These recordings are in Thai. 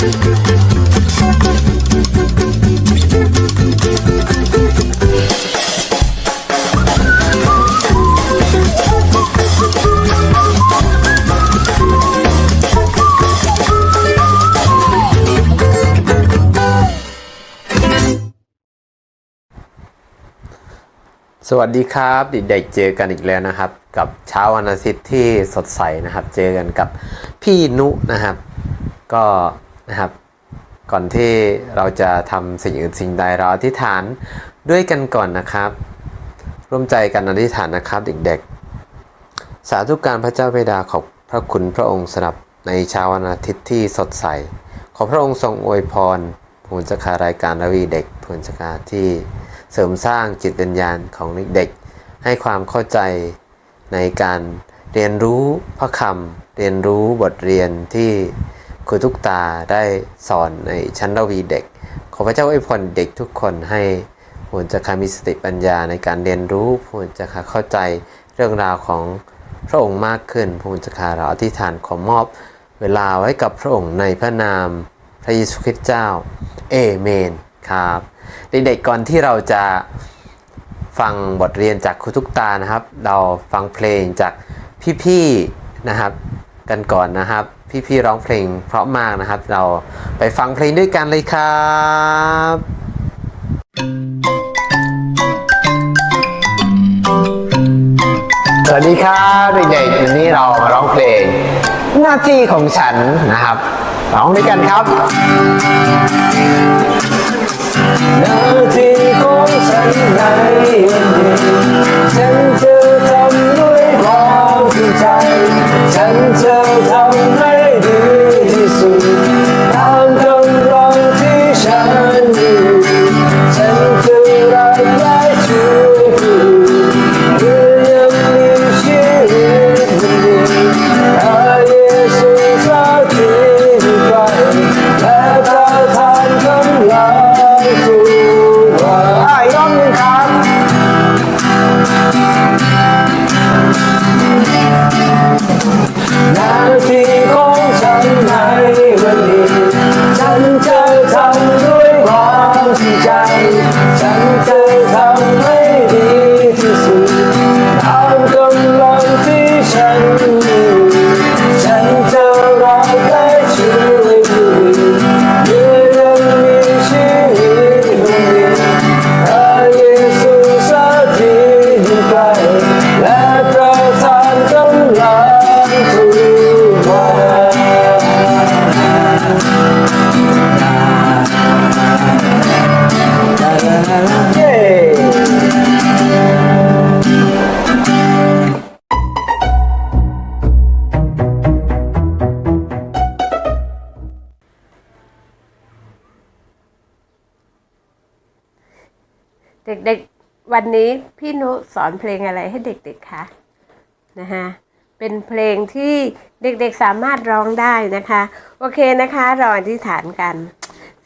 สวัสดีครับเด็กๆเจอกันอีกแล้วนะครับ กับเช้าวันอาทิตย์ที่สดใสนะครับ เจอกันกับพี่นุนะครับ ก็ นะครับ ก่อนที่เราจะทำสิ่งอื่นสิ่งใดเราอธิษฐานด้วยกันก่อนนะครับ ร่วมใจกันอธิษฐานนะครับเด็กๆ สาธุการพระเจ้าบิดาขอบพระคุณพระองค์สำหรับในเช้าวันอาทิตย์ที่สดใส ขอพระองค์ทรงอวยพรผลจักรายการระวีเด็กผลจักรที่เสริมสร้างจิตวิญญาณของเด็กๆให้ความเข้าใจในการเรียนรู้พระคำเรียนรู้บทเรียนที่ ครูทุกตาได้สอนในชั้นระวีเด็ก ขอพระเจ้าอวยพรเด็กทุกคนให้ผลจักรมีสติปัญญาในการเรียนรู้ผลจักรเข้าใจเรื่องราวของพระองค์มากขึ้นผลจักรเราอธิษฐานขอมอบ เวลาไว้กับพระองค์ในพระนามพระเยซูคริสต์เจ้าเอเมนครับเด็กๆก่อนที่เราจะฟังบทเรียนจากครูทุกตานะครับ เราฟังเพลงจากพี่ๆนะครับ กันก่อนนะครับ พี่ๆร้องเพลงเพราะมากนะครับ เราไปฟังเพลงด้วยกันเลยครับ สวัสดีครับเด็กๆวันนี้เรามาร้องเพลง หน้าที่ของฉันนะครับ ร้องด้วยกันครับ หน้าที่ของฉันนวัน ในวันนี้ฉันจะทำด้วยความจริงใจ วันนี้พี่นุสอนเพลงอะไรให้เด็กๆคะนะฮะเป็นเพลงที่เด็กๆสามารถร้องได้นะคะ โอเคนะคะเราอธิษฐานกัน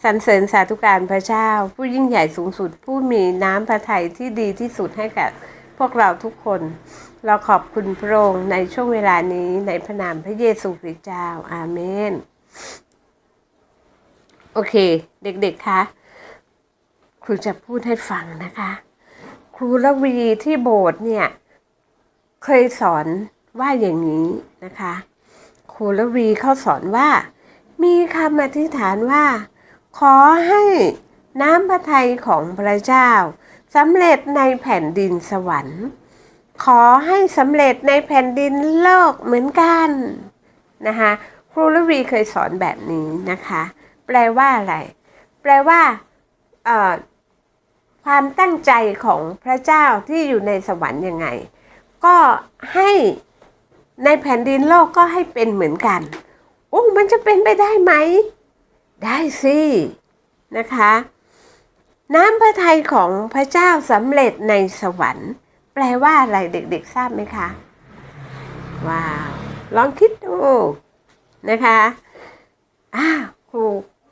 สรรเสริญสาธุการพระเจ้า ผู้ยิ่งใหญ่สูงสุด ผู้มีน้ำพระทัยที่ดีที่สุดให้กับพวกเราทุกคน เราขอบคุณพระองค์ในช่วงเวลานี้ในพระนามพระเยซูคริสต์เจ้าอาเมน โอเค เด็กๆคะครูจะพูดให้ฟังนะคะ ครูละวีที่โบสถ์เนี่ย เคยสอนว่าอย่างนี้นะคะ ครูละวีเขาสอนว่า มีคำอธิษฐานว่า ขอให้น้ำพระทัยของพระเจ้าสำเร็จในแผ่นดินสวรรค์ ขอให้สำเร็จในแผ่นดินโลกเหมือนกันนะคะครูละวีเคยสอนแบบนี้นะคะ แปลว่าอะไร แปลว่าเอ่อ ความตั้งใจของพระเจ้าที่อยู่ในสวรรค์ยังไง ก็ให้ในแผ่นดินโลกก็ให้เป็นเหมือนกัน โอ้ มันจะเป็นไปได้ไหม ได้สินะคะ น้ำพระทัยของพระเจ้าสำเร็จในสวรรค์ แปลว่าอะไรเด็กๆทราบไหมคะ ว้าว ลองคิดดูนะคะอ้าวครู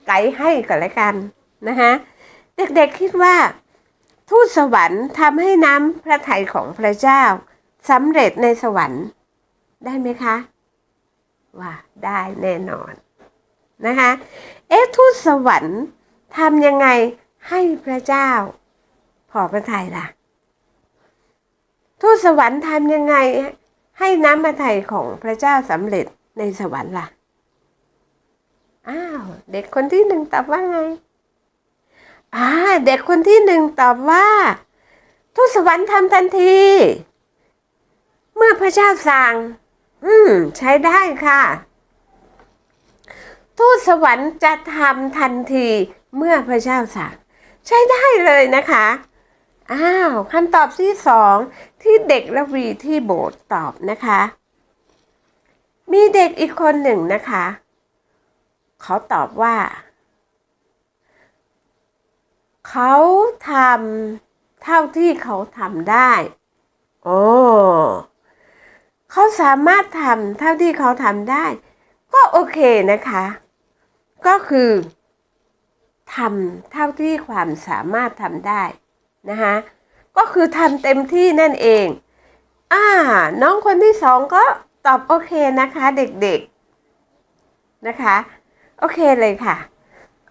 ไกด์ให้ก่อนละกันนะคะเด็กๆคิดว่า ทูตสวรรค์ทำให้น้ำพระทัยของพระเจ้าสำเร็จในสวรรค์ได้ไหมคะ ว่าได้แน่นอนนะคะเอ๊ะทูตสวรรค์ทำยังไงให้พระเจ้าพอพระทัยล่ะ ทูตสวรรค์ทำยังไงให้น้ำพระทัยของพระเจ้าสำเร็จในสวรรค์ล่ะ อ้าว เด็กคนที่หนึ่งตอบว่าไง อ่าเด็กคนที่หนึ่งตอบว่าทูตสวรรค์ทำทันที เมื่อพระเจ้าสั่ง อืม ใช้ได้ค่ะ ทูตสวรรค์จะทำทันที เมื่อพระเจ้าสั่ง ใช้ได้เลยนะคะ อ้าวคำตอบที่สองที่เด็กละวีที่โบสถ์ตอบนะคะ มีเด็กอีกคนหนึ่งนะคะ เขาตอบว่า เขาทำเท่าที่เขาทำได้โอ้เขาสามารถทำเท่าที่เขาทำได้ ก็โอเคนะคะ ก็คือทำเท่าที่ความสามารถทำได้นะคะก็คือทำเต็มที่นั่นเอง อ่า น้องคนที่สองก็ตอบโอเคนะคะเด็กๆนะคะ โอเคเลยค่ะ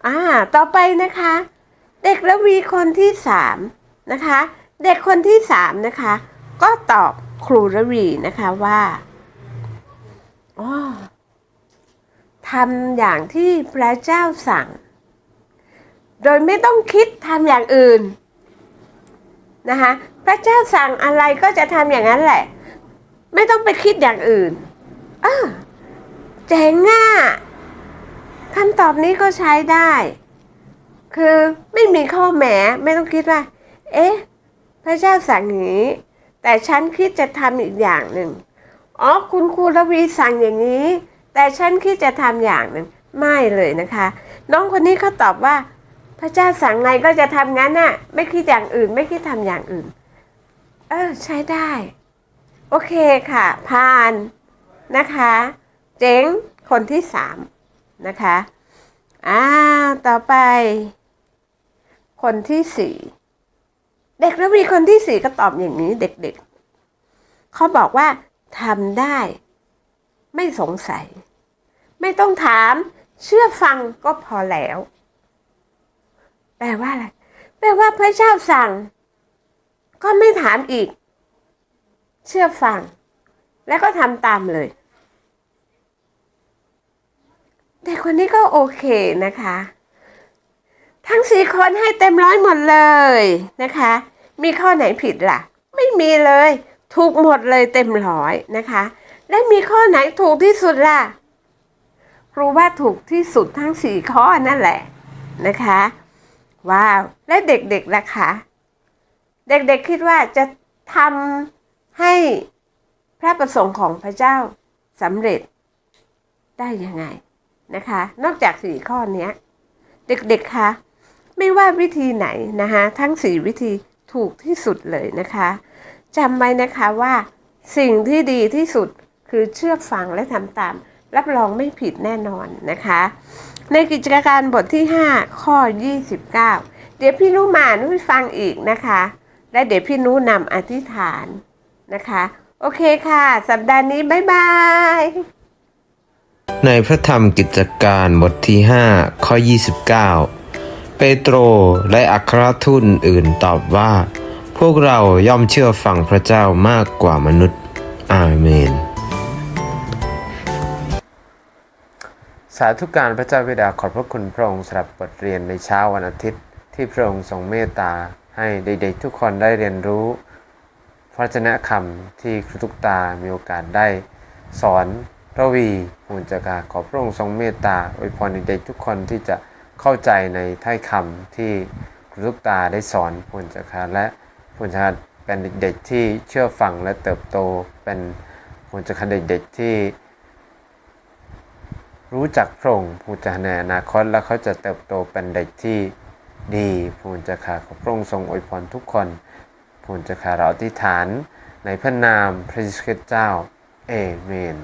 อ่า ต่อไปนะคะ เด็กละวีคนที่สามนะคะ เด็กคนที่สามนะคะ ก็ตอบครูระวีนะคะว่าอ๋อทำอย่างที่พระเจ้าสั่ง โดยไม่ต้องคิดทำอย่างอื่นนะคะ พระเจ้าสั่งอะไรก็จะทำอย่างนั้นแหละ ไม่ต้องไปคิดอย่างอื่นอ่าเจ๋งอะคำตอบนี้ก็ใช้ได้ คือไม่มีข้อแหมไม่ต้องคิดว่า เอ๊ะ พระเจ้าสั่งอย่างนี้ แต่ฉันคิดจะทำอีกอย่างหนึ่งอ๋อคุณครูระวีสั่งอย่างนี้ แต่ฉันคิดจะทำอย่างหนึ่งไม่เลยนะคะ น้องคนนี้เขาตอบว่า พระเจ้าสั่งไงก็จะทำงั้นน่ะ ไม่คิดอย่างอื่น ไม่คิดทำอย่างอื่น เออ ใช้ได้ โอเคค่ะ ผ่านนะคะ เจ๋งคนที่สามนะคะอ่าต่อไป คนที่สี่เด็กแล้วมีคนที่สี่ก็ตอบอย่างนี้เด็กๆเขาบอกว่าทำได้ ไม่สงสัย ไม่ต้องถาม เชื่อฟังก็พอแล้ว แปลว่าอะไรแปลว่าพระเจ้าสั่ง ก็ไม่ถามอีก เชื่อฟัง แล้วก็ทำตามเลยเด็กคนนี้ก็โอเคนะคะ ทั้งสี่คนให้เต็มร้อยหมดเลยนะคะ มีข้อไหนผิดล่ะ ไม่มีเลย ถูกหมดเลยเต็มร้อยนะคะ และมีข้อไหนถูกที่สุดล่ะครูว่าถูกที่สุดทั้งสี่ข้อนั่นแหละนะคะว้าวและเด็กๆล่ะคะเด็กๆคิดว่าจะทำให้พระประสงค์ของพระเจ้าสำเร็จได้ยังไงนะคะ นอกจากสี่ข้อนี้เด็กๆคะ ไม่ว่าวิธีไหนนะคะทั้งสี่วิธีถูกที่สุดเลยนะคะจำไว้นะคะว่าสิ่งที่ดีที่สุดคือเชื่อฟังและทำตาม รับรองไม่ผิดแน่นอนนะคะ ในกิจการบทที่ 5 ข้อ 29 เดี๋ยวพี่นุมานุ้ฟังอีกนะคะ และเดี๋ยวพี่นุนำอธิษฐานนะคะ โอเคค่ะ สัปดาห์นี้บ๊ายบายในพระธรรมกิจการบทที่ 5 ข้อ 29เปโตรและอัครทูตอื่นตอบว่า พวกเราย่อมเชื่อฟังพระเจ้ามากกว่ามนุษย์ อาเมน สาธุการพระเจ้าบิดาขอบพระคุณพระองค์สำหรับบทเรียนในเช้าวันอาทิตย์ ที่พระองค์ทรงเมตตาให้เด็กๆทุกคนได้เรียนรู้ พระชนะคำที่ครูทุกตามีโอกาสได้ สอนพระวีหูจักาขอพระองค์ทรงเมตตาอวยพรเด็กๆทุกคนที่จะ เข้าใจในท้ายคำที่ครูทุกตาได้สอนหูจักาและหูจักาเป็นเด็กๆที่เชื่อฟังและเติบโตเป็นหูจักาเด็กๆที่ รู้จักพระองค์ผู้จะในอนาคตและเขาจะเติบโตเป็นเด็กที่ดีผู้จะขาขอพระองค์ทรงอวยพรทุกคนผู้จะขาเราอธิฐานในพระนามพระเยซูคริสต์เจ้าเอเมน